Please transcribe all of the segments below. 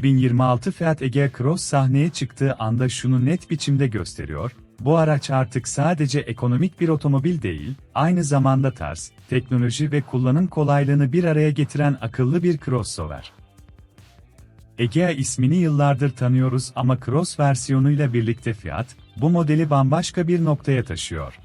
2026 Fiat Egea Cross sahneye çıktığı anda şunu net biçimde gösteriyor, bu araç artık sadece ekonomik bir otomobil değil, aynı zamanda tarz, teknoloji ve kullanım kolaylığını bir araya getiren akıllı bir crossover. Egea ismini yıllardır tanıyoruz ama Cross versiyonuyla birlikte Fiat, bu modeli bambaşka bir noktaya taşıyor.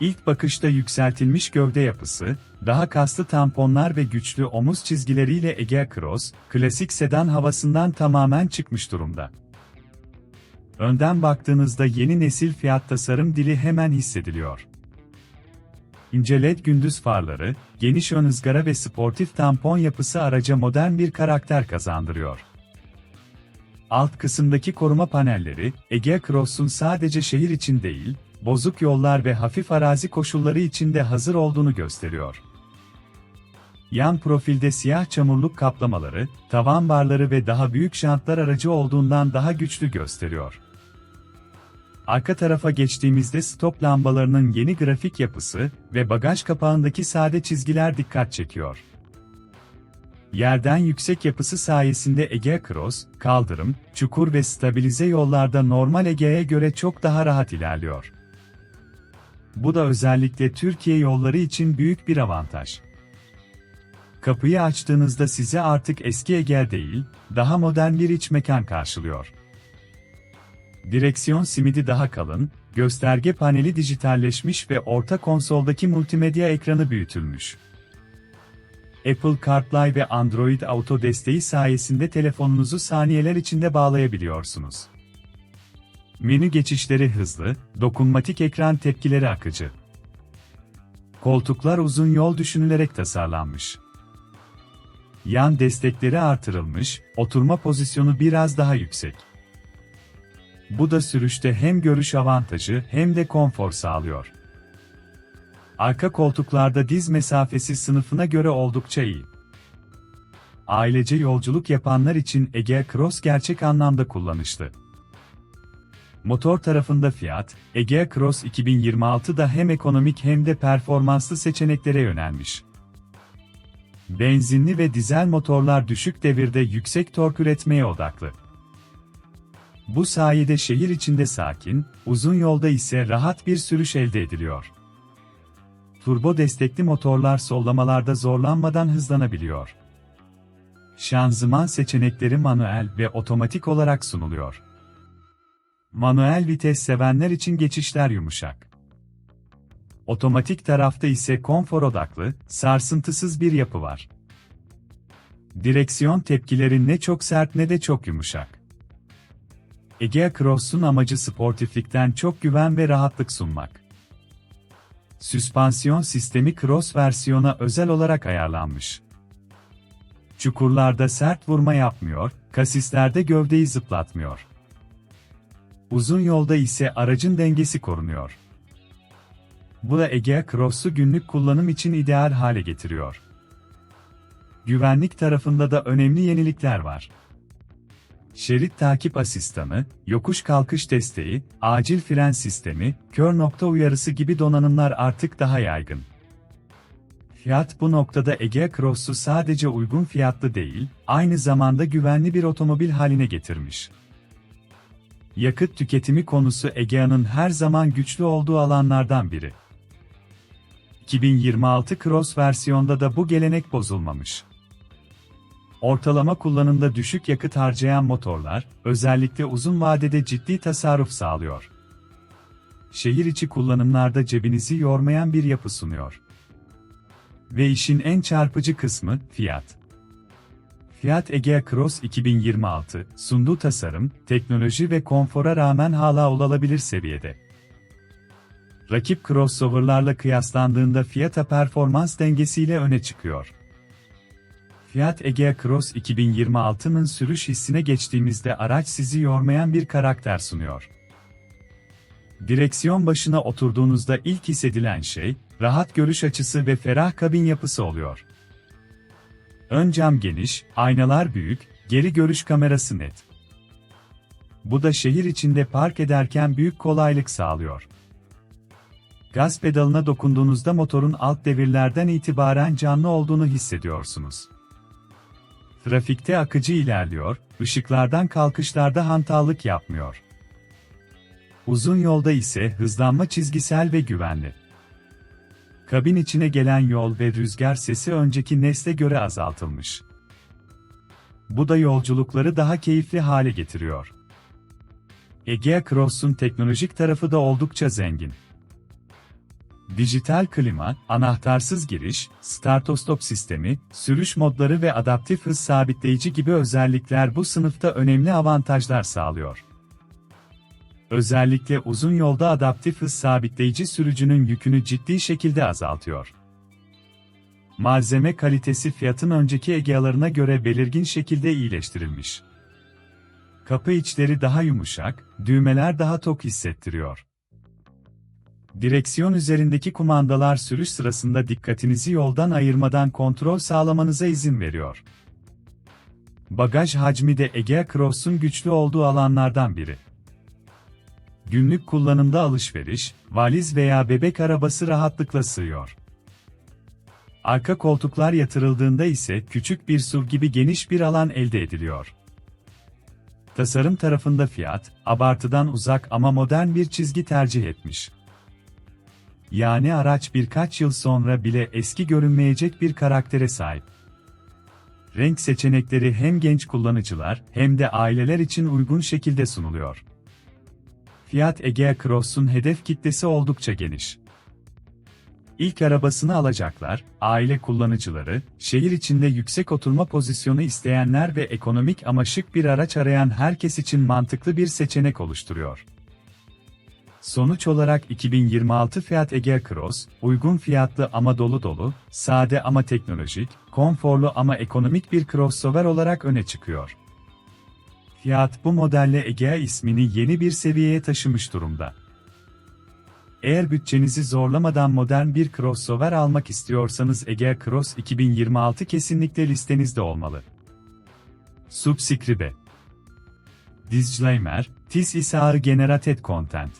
İlk bakışta yükseltilmiş gövde yapısı, daha kaslı tamponlar ve güçlü omuz çizgileriyle Egea Cross, klasik sedan havasından tamamen çıkmış durumda. Önden baktığınızda yeni nesil Fiat tasarım dili hemen hissediliyor. İnce led gündüz farları, geniş ön ızgara ve sportif tampon yapısı araca modern bir karakter kazandırıyor. Alt kısımdaki koruma panelleri, Egea Cross'un sadece şehir için değil, bozuk yollar ve hafif arazi koşulları içinde hazır olduğunu gösteriyor. Yan profilde siyah çamurluk kaplamaları, tavan barları ve daha büyük jantlar aracı olduğundan daha güçlü gösteriyor. Arka tarafa geçtiğimizde stop lambalarının yeni grafik yapısı ve bagaj kapağındaki sade çizgiler dikkat çekiyor. Yerden yüksek yapısı sayesinde Egea Cross, kaldırım, çukur ve stabilize yollarda normal Egea'ya göre çok daha rahat ilerliyor. Bu da özellikle Türkiye yolları için büyük bir avantaj. Kapıyı açtığınızda size artık eski Egea değil, daha modern bir iç mekan karşılıyor. Direksiyon simidi daha kalın, gösterge paneli dijitalleşmiş ve orta konsoldaki multimedya ekranı büyütülmüş. Apple CarPlay ve Android Auto desteği sayesinde telefonunuzu saniyeler içinde bağlayabiliyorsunuz. Menü geçişleri hızlı, dokunmatik ekran tepkileri akıcı. Koltuklar uzun yol düşünülerek tasarlanmış. Yan destekleri artırılmış, oturma pozisyonu biraz daha yüksek. Bu da sürüşte hem görüş avantajı hem de konfor sağlıyor. Arka koltuklarda diz mesafesi sınıfına göre oldukça iyi. Ailece yolculuk yapanlar için Egea Cross gerçek anlamda kullanışlı. Motor tarafında Fiat, Egea Cross 2026'da hem ekonomik hem de performanslı seçeneklere yönelmiş. Benzinli ve dizel motorlar düşük devirde yüksek tork üretmeye odaklı. Bu sayede şehir içinde sakin, uzun yolda ise rahat bir sürüş elde ediliyor. Turbo destekli motorlar sollamalarda zorlanmadan hızlanabiliyor. Şanzıman seçenekleri manuel ve otomatik olarak sunuluyor. Manuel vites sevenler için geçişler yumuşak. Otomatik tarafta ise konfor odaklı, sarsıntısız bir yapı var. Direksiyon tepkileri ne çok sert ne de çok yumuşak. Egea Cross'un amacı sportiflikten çok güven ve rahatlık sunmak. Süspansiyon sistemi Cross versiyona özel olarak ayarlanmış. Çukurlarda sert vurma yapmıyor, kasislerde gövdeyi zıplatmıyor. Uzun yolda ise aracın dengesi korunuyor. Bu da Egea Cross'u günlük kullanım için ideal hale getiriyor. Güvenlik tarafında da önemli yenilikler var. Şerit takip asistanı, yokuş kalkış desteği, acil fren sistemi, kör nokta uyarısı gibi donanımlar artık daha yaygın. Fiat bu noktada Egea Cross'u sadece uygun fiyatlı değil, aynı zamanda güvenli bir otomobil haline getirmiş. Yakıt tüketimi konusu Egea'nın her zaman güçlü olduğu alanlardan biri. 2026 Cross versiyonda da bu gelenek bozulmamış. Ortalama kullanımda düşük yakıt harcayan motorlar, özellikle uzun vadede ciddi tasarruf sağlıyor. Şehir içi kullanımlarda cebinizi yormayan bir yapı sunuyor. Ve işin en çarpıcı kısmı, fiyat. Fiat Egea Cross 2026, sunduğu tasarım, teknoloji ve konfora rağmen hala olabilir seviyede. Rakip crossoverlarla kıyaslandığında fiyata performans dengesiyle öne çıkıyor. Fiat Egea Cross 2026'nın sürüş hissine geçtiğimizde araç sizi yormayan bir karakter sunuyor. Direksiyon başına oturduğunuzda ilk hissedilen şey, rahat görüş açısı ve ferah kabin yapısı oluyor. Ön cam geniş, aynalar büyük, geri görüş kamerası net. Bu da şehir içinde park ederken büyük kolaylık sağlıyor. Gaz pedalına dokunduğunuzda motorun alt devirlerden itibaren canlı olduğunu hissediyorsunuz. Trafikte akıcı ilerliyor, ışıklardan kalkışlarda hantallık yapmıyor. Uzun yolda ise hızlanma çizgisel ve güvenli. Kabin içine gelen yol ve rüzgar sesi önceki nesle göre azaltılmış. Bu da yolculukları daha keyifli hale getiriyor. Egea Cross'un teknolojik tarafı da oldukça zengin. Dijital klima, anahtarsız giriş, start-stop sistemi, sürüş modları ve adaptif hız sabitleyici gibi özellikler bu sınıfta önemli avantajlar sağlıyor. Özellikle uzun yolda adaptif hız sabitleyici sürücünün yükünü ciddi şekilde azaltıyor. Malzeme kalitesi fiyatın önceki Egea'larına göre belirgin şekilde iyileştirilmiş. Kapı içleri daha yumuşak, düğmeler daha tok hissettiriyor. Direksiyon üzerindeki kumandalar sürüş sırasında dikkatinizi yoldan ayırmadan kontrol sağlamanıza izin veriyor. Bagaj hacmi de Egea Cross'un güçlü olduğu alanlardan biri. Günlük kullanımda alışveriş, valiz veya bebek arabası rahatlıkla sığıyor. Arka koltuklar yatırıldığında ise küçük bir SUV gibi geniş bir alan elde ediliyor. Tasarım tarafında Fiat, abartıdan uzak ama modern bir çizgi tercih etmiş. Yani araç birkaç yıl sonra bile eski görünmeyecek bir karaktere sahip. Renk seçenekleri hem genç kullanıcılar hem de aileler için uygun şekilde sunuluyor. Fiat Egea Cross'un hedef kitlesi oldukça geniş. İlk arabasını alacaklar, aile kullanıcıları, şehir içinde yüksek oturma pozisyonu isteyenler ve ekonomik ama şık bir araç arayan herkes için mantıklı bir seçenek oluşturuyor. Sonuç olarak 2026 Fiat Egea Cross, uygun fiyatlı ama dolu dolu, sade ama teknolojik, konforlu ama ekonomik bir crossover olarak öne çıkıyor. Fiat bu modelle Egea ismini yeni bir seviyeye taşımış durumda. Eğer bütçenizi zorlamadan modern bir crossover almak istiyorsanız Egea Cross 2026 kesinlikle listenizde olmalı. Subscribe Disclaimer, This is our generated content.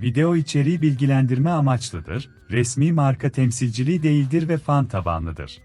Video içeriği bilgilendirme amaçlıdır, resmi marka temsilciliği değildir ve fan tabanlıdır.